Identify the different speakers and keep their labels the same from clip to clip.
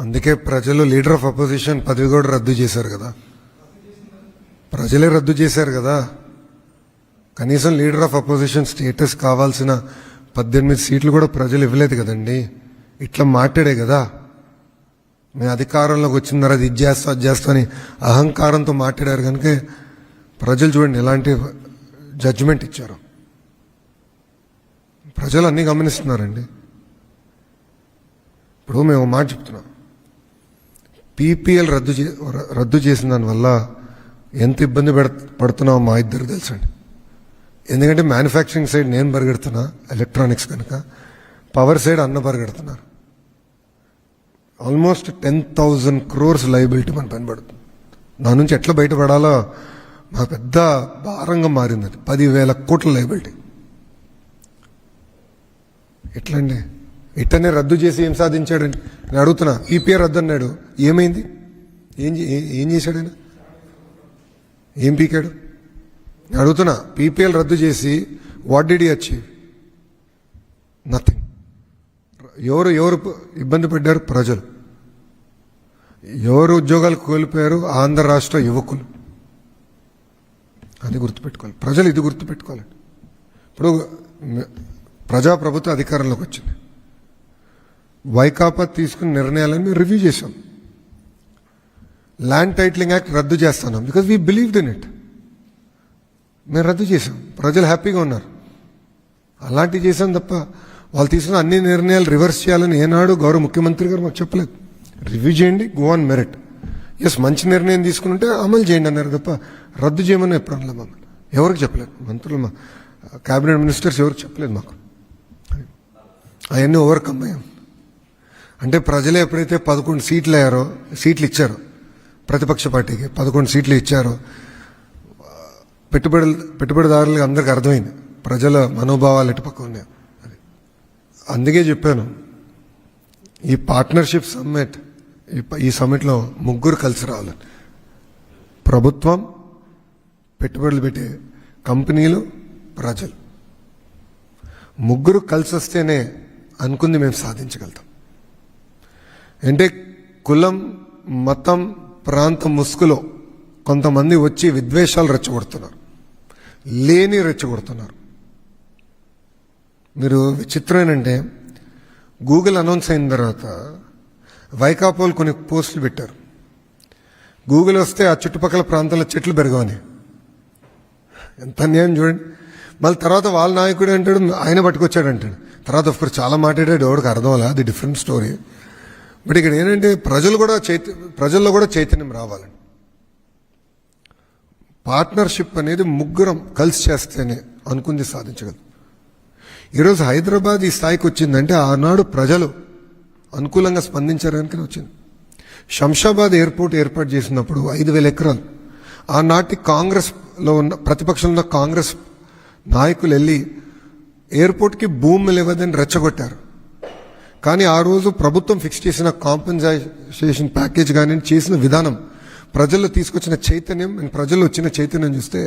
Speaker 1: అందుకే ప్రజలు leader of opposition పదవి కూడా రద్దు చేశారు కదా. ప్రజలే రద్దు చేశారు కదా. కనీసం లీడర్ ఆఫ్ అపోజిషన్ స్టేటస్ కావాల్సిన పద్దెనిమిది సీట్లు కూడా ప్రజలు ఇవ్వలేదు కదండి. ఇట్లా మాట్లాడే కదా. మేము అధికారంలోకి వచ్చిన తర్వాత ఇది చేస్తా అది చేస్తా అని అహంకారంతో మాట్లాడారు కనుక ప్రజలు చూడండి ఎలాంటి జడ్జిమెంట్ ఇచ్చారు. ప్రజలు అన్నీ గమనిస్తున్నారండి. ఇప్పుడు మేము మాట చెప్తున్నాం. పీపీఎల్ రద్దు చే రద్దు చేసిన దానివల్ల ఎంత ఇబ్బంది పెడ పడుతున్నామో మా ఇద్దరు తెలుసండి. ఎందుకంటే మ్యానుఫ్యాక్చరింగ్ సైడ్ నేను పరిగెడుతున్నా ఎలక్ట్రానిక్స్ కనుక. పవర్ సైడ్ అన్న పరిగెడుతున్నారు. Almost ten thousand crores liability మన పని పడుతుంది. నా నుంచి ఎట్లా బయటపడాలో మా పెద్ద భారంగా మారింది పదివేల కోట్ల లైబిలిటీ ఎట్లండి? ఇట్టనే రద్దు చేసి ఏం సాధించాడు నేను అడుగుతున్నా. పీపీఆర్ రద్దు అన్నాడు. ఏమైంది? ఏం ఏం చేశాడు ఆయన? ఏం పీకాడు? నేను అడుగుతున్నా. పీపీఎల్ రద్దు చేసి వాట్ డిడ్ అచీవ్ నథింగ్ ఎవరు ఎవరు ఇబ్బంది పడ్డారు? ప్రజలు. ఎవరు ఉద్యోగాలు కోల్పోయారు? ఆంధ్ర రాష్ట్ర యువకులు. అది గుర్తుపెట్టుకోవాలి. ప్రజలు ఇది గుర్తుపెట్టుకోవాలి. ఇప్పుడు ప్రజాప్రభుత్వ అధికారంలోకి వచ్చింది. వైకాపా తీసుకున్న నిర్ణయాలను మేము రివ్యూ చేశాం. ల్యాండ్ టైటిలింగ్ యాక్ట్ రద్దు చేస్తున్నాం because we believed in it మేము రద్దు చేసాం ప్రజలు హ్యాపీగా ఉన్నారు. అలాంటివి చేశాం తప్ప వాళ్ళు తీసుకున్న అన్ని నిర్ణయాలు రివర్స్ చేయాలని ఏనాడు గౌరవ ముఖ్యమంత్రి గారు మాకు చెప్పలేదు. రివ్యూ చేయండి గో ఆన్ మెరిట్ ఎస్ మంచి నిర్ణయం తీసుకుంటే అమలు చేయండి అన్నారు తప్ప రద్దు చేయమని ఎప్పుడు అనలేదు మమ్మల్ని ఎవరికి చెప్పలేదు? మంత్రులు మా క్యాబినెట్ మినిస్టర్స్ ఎవరికి చెప్పలేదు మాకు. అవన్నీ ఓవర్కమ్ అయ్యాం. అంటే ప్రజలే ఎప్పుడైతే పదకొండు సీట్లు అయ్యారో సీట్లు ఇచ్చారో ప్రతిపక్ష పార్టీకి పదకొండు సీట్లు ఇచ్చారో పెట్టుబడులు పెట్టుబడిదారులకు అందరికి అర్థమైంది. ప్రజల మనోభావాలు ఎటు పక్క ఉన్నాయి? అది. అందుకే చెప్పాను ఈ పార్ట్నర్షిప్ సమ్మిట్ ఈ సమ్మిట్లో ముగ్గురు కలిసి రావాలని ప్రభుత్వం పెట్టుబడులు పెట్టే కంపెనీలు ప్రజలు. ముగ్గురు కలిసి వస్తేనే అనుకుంది మేము సాధించగలుగుతాం. అంటే కులం మతం ప్రాంతం ముసుగులో కొంతమంది వచ్చి విద్వేషాలు రెచ్చగొడుతున్నారు. లేని రెచ్చగొడుతున్నారు. మీరు విచిత్రం ఏంటంటే గూగుల్ అనౌన్స్ అయిన తర్వాత వైకాపోలు కొన్ని పోస్టులు పెట్టారు. గూగుల్ వస్తే ఆ చుట్టుపక్కల ప్రాంతాల్లో చెట్లు పెరగవని. ఎంత అన్యాయం చూడండి. మళ్ళీ తర్వాత వాళ్ళ నాయకుడు అంటాడు ఆయన పట్టుకొచ్చాడు అంటాడు తర్వాత ఒకరు చాలా మాట్లాడాడు ఎవరికి అర్థం అలా అది డిఫరెంట్ స్టోరీ బట్ ఇక్కడ ఏంటంటే ప్రజలు కూడా చైత ప్రజల్లో కూడా చైతన్యం రావాలండి. పార్ట్నర్షిప్ అనేది ముగ్గురం కలిసి చేస్తేనే అనుకుంది సాధించగలం. ఈరోజు హైదరాబాద్ ఈ స్థాయికి వచ్చిందంటే ఆనాడు ప్రజలు అనుకూలంగా స్పందించడానికి వచ్చింది. శంషాబాద్ ఎయిర్పోర్ట్ ఏర్పాటు చేసినప్పుడు ఐదు వేల ఎకరాలు. ఆనాటి కాంగ్రెస్లో ఉన్న ప్రతిపక్షంలో ఉన్న కాంగ్రెస్ నాయకులు వెళ్ళి ఎయిర్పోర్ట్కి భూమి లేవదని రెచ్చగొట్టారు. కానీ ఆ రోజు ప్రభుత్వం ఫిక్స్ చేసిన కాంపెన్సేషన్ ప్యాకేజ్ కానీ చేసిన విధానం ప్రజల్లో తీసుకొచ్చిన చైతన్యం అండ్ ప్రజల్లో వచ్చిన చైతన్యం చూస్తే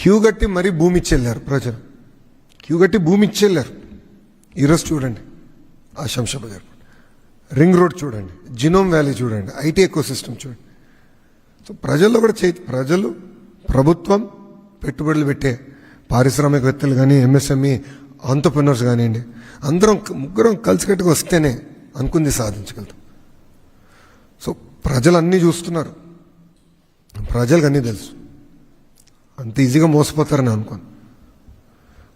Speaker 1: క్యూ గట్టి మరీ భూమి ఇచ్చేళ్ళారు ప్రజలు. క్యూ గట్టి భూమి ఇచ్చేళ్ళారు ఈరోజు చూడండి ఆ శంషాబాద్ ఎయిర్పోర్ట్ రింగ్ రోడ్ చూడండి జినోమ్ వ్యాలీ చూడండి ఐటీ ఎకో సిస్టమ్ చూడండి. సో ప్రజల్లో కూడా చై ప్రజలు ప్రభుత్వం పెట్టుబడులు పెట్టే పారిశ్రామికవేత్తలు కానీ ఎంఎస్ఎంఈ ఆంటర్ప్రినర్స్ కానివ్వండి అందరం ముగ్గురం కలిసికట్టుగా వస్తేనే అనుకుంది సాధించగలుగుతాం సో ప్రజలు అన్నీ చూస్తున్నారు. ప్రజలకు అన్నీ తెలుసు. అంత ఈజీగా మోసపోతారని అనుకోను.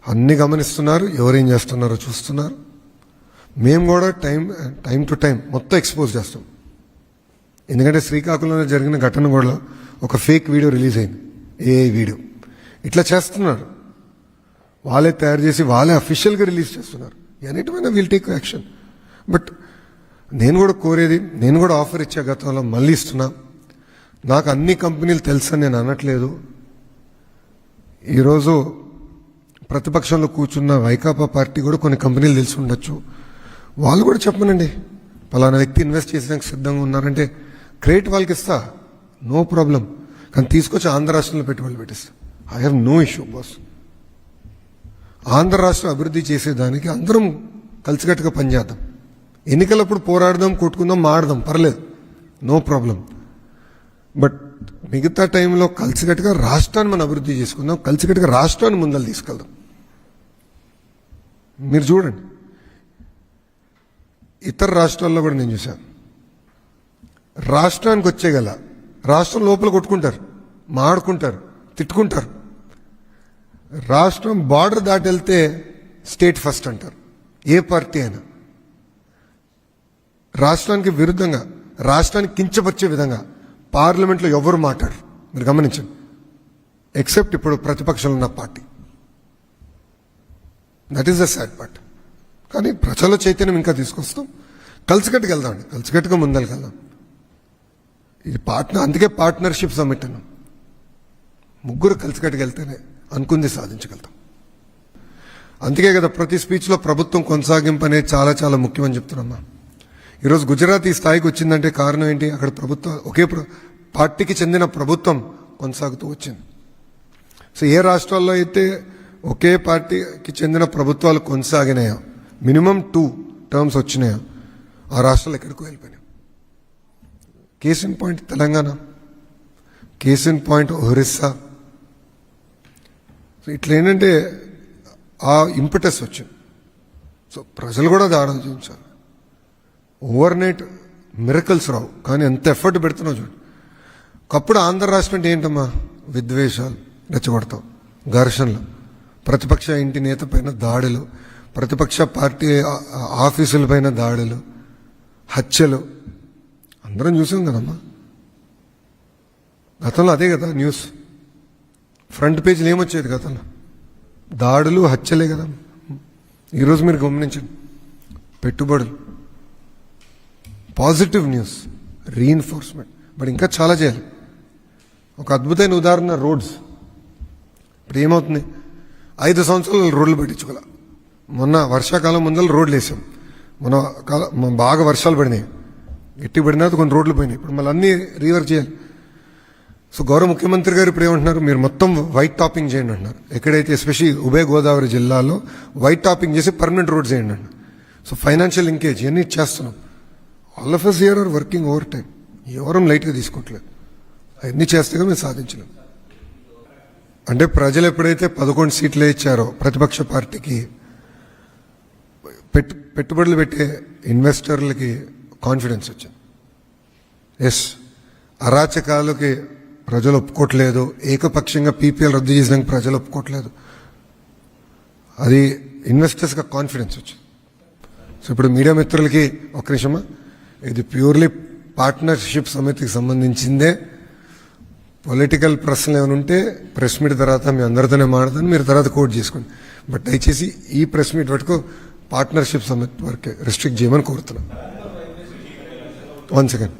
Speaker 1: అన్నీ గమనిస్తున్నారు ఎవరేం చేస్తున్నారో చూస్తున్నారు. మేము కూడా టైం టైం టు టైం మొత్తం ఎక్స్పోజ్ చేస్తాం. ఎందుకంటే శ్రీకాకుళంలో జరిగిన ఘటన కూడా ఒక ఫేక్ వీడియో రిలీజ్ అయింది. ఏ వీడియో. ఇట్లా చేస్తున్నారు. వాళ్ళే తయారు చేసి వాళ్ళే అఫీషియల్గా రిలీజ్ చేస్తున్నారు. ఎన్నిటిమైనా విల్ టేక్ యాక్షన్ బట్ నేను కూడా కోరేది నేను కూడా ఆఫర్ ఇచ్చే గతంలో మళ్ళీ ఇస్తున్నా. నాకు అన్ని కంపెనీలు తెలుసని నేను అనట్లేదు. ఈరోజు ప్రతిపక్షంలో కూర్చున్న వైకాపా పార్టీ కూడా కొన్ని కంపెనీలు తెలిసి ఉండొచ్చు. వాళ్ళు కూడా చెప్పమనండి పలానా వ్యక్తి ఇన్వెస్ట్ చేసేందుకు సిద్ధంగా ఉన్నారంటే క్రెడిట్ వాళ్ళకి ఇస్తా నో ప్రాబ్లం కానీ తీసుకొచ్చి ఆంధ్ర రాష్ట్రంలో పెట్టుబడులు పెట్టిస్తా. I have no issue boss Andhra రాష్ట్రం అభివృద్ధి చేసేదానికి అందరం కలిసికట్టుగా పనిచేద్దాం. ఎన్నికలప్పుడు పోరాడదాం కొట్టుకుందాం మాడదాం పర్లేదు. No problem. బట్ మిగతా టైంలో కలిసికట్టుగా రాష్ట్రాన్ని మనం అభివృద్ధి చేసుకుందాం కలిసికట్టుగా రాష్ట్రాన్ని ముందలు తీసుకెళ్దాం. మీరు చూడండి. ఇతర రాష్ట్రాల్లో కూడా నేను చూశాను. రాష్ట్రానికి వచ్చేగల రాష్ట్రం లోపల కొట్టుకుంటారు మాడుకుంటారు తిట్టుకుంటారు. రాష్ట్రం బార్డర్ దాటెళ్తే స్టేట్ ఫస్ట్ అంటారు. ఏ పార్టీ అయినా. రాష్ట్రానికి విరుద్ధంగా రాష్ట్రానికి కించపరిచే విధంగా పార్లమెంట్లో ఎవరు మాట్లాడరు. మీరు గమనించండి. ఎక్సెప్ట్ ఇప్పుడు ప్రతిపక్షంలో ఉన్న party. That is the sad part కానీ ప్రజల చైతన్యం ఇంకా తీసుకొస్తాం. కలిసికట్టుకు వెళ్దామండి కలిసికట్టుగా ముందరికి ఇది పార్ట్నర్ అందుకే పార్ట్నర్షిప్ సమ్మిట్ అన్నాం. ముగ్గురు కలిసికట్టుకు వెళ్తేనే అనుకుంది సాధించగలుగుతాం. అందుకే కదా ప్రతి స్పీచ్లో ప్రభుత్వం కొనసాగింపు అనేది చాలా చాలా ముఖ్యమని చెప్తున్నామ్మా ఈరోజు గుజరాత్ ఈ స్థాయికి వచ్చిందంటే కారణం ఏంటి? అక్కడ ప్రభుత్వం ఒకే ప్ర- పార్టీకి చెందిన ప్రభుత్వం కొనసాగుతూ వచ్చింది. సో ఏ రాష్ట్రాల్లో అయితే ఒకే పార్టీకి చెందిన ప్రభుత్వాలు కొనసాగినాయో మినిమం టూ టర్మ్స్ వచ్చినాయో ఆ రాష్ట్రాలు ఎక్కడికో వెళ్ళిపోయినాయి. Case in point Telangana case in point Orissa so ఇట్లా ఏంటంటే ఆ ఇంపటస్ వచ్చింది. సో ప్రజలు కూడా అది ఆలోచించాలి. ఓవర్ నైట్ మిరకల్స్ రావు. కానీ ఎంత ఎఫర్ట్ పెడుతున్నావు చూడు. ఒకప్పుడు ఆంధ్ర రాష్ట్రం అంటే ఏంటమ్మా? విద్వేషాలు రెచ్చగొడతాం ఘర్షణలు. ప్రతిపక్ష ఇంటి నేత పైన దాడులు ప్రతిపక్ష పార్టీ ఆఫీసుల పైన దాడులు హత్యలు. అందరం చూసాం కదమ్మా? గతంలో అదే కదా న్యూస్. ఫ్రంట్ పేజీలు ఏమొచ్చేది గతంలో దాడులు హత్యలే కదా. ఈరోజు మీరు గమనించండి. పెట్టుబడులు. పాజిటివ్ న్యూస్ రీఎన్ఫోర్స్మెంట్ బట్ ఇంకా చాలా చేయాలి. ఒక అద్భుతమైన ఉదాహరణ రోడ్స్. ఇప్పుడు ఏమవుతుంది? ఐదు సంవత్సరాలు రోడ్లు పెట్టించుకోలే మొన్న వర్షాకాలం ముందర రోడ్లు వేసాం. మన కాలం బాగా వర్షాలు పడినాయి. గట్టి పడినా కొన్ని రోడ్లు పోయినాయి. ఇప్పుడు మళ్ళీ అన్నీ రీవర్క్ చేయాలి. సో గౌరవ ముఖ్యమంత్రి గారు ఇప్పుడు ఏమంటున్నారు? మీరు మొత్తం వైట్ టాపింగ్ చేయండి అంటున్నారు. ఎక్కడైతే ఎస్పెషల్లీ ఉభయ గోదావరి జిల్లాలో వైట్ టాపింగ్ చేసి పర్మనెంట్ రోడ్ చేయండి అంటున్నారు. సో ఫైనాన్షియల్ లింకేజ్ ఇవన్నీ చేస్తున్నాం. All of us here are working overtime ఎవరం లైట్గా తీసుకోవట్లేదు. అవన్నీ చేస్తేగా మేము సాధించలేం. అంటే ప్రజలు ఎప్పుడైతే పదకొండు సీట్లు ఇచ్చారో ప్రతిపక్ష పార్టీకి పెట్టు పెట్టుబడులు పెట్టే ఇన్వెస్టర్లకి కాన్ఫిడెన్స్ వచ్చింది. ఎస్ అరాచకాలకి ప్రజలు ఒప్పుకోవట్లేదు ఏకపక్షంగా పీపీఎల్ రద్దు చేసినాక ప్రజలు ఒప్పుకోవట్లేదు అది ఇన్వెస్టర్స్గా కాన్ఫిడెన్స్ వచ్చింది. సో ఇప్పుడు మీడియా మిత్రులకి ఒక నిమిషమా? ఇది ప్యూర్లీ పార్ట్నర్షిప్ సమితికి సంబంధించిందే. పొలిటికల్ ప్రశ్నలు ఏమైనా ఉంటే ప్రెస్ మీట్ తర్వాత మీ అందరితోనే మాడతాను మీరు తర్వాత కోట్ చేసుకోండి. బట్ దయచేసి ఈ ప్రెస్ మీట్ వరకు పార్ట్నర్షిప్ సమితి వరకే రిస్ట్రిక్ట్ చేయమని కోరుతున్నాను. One second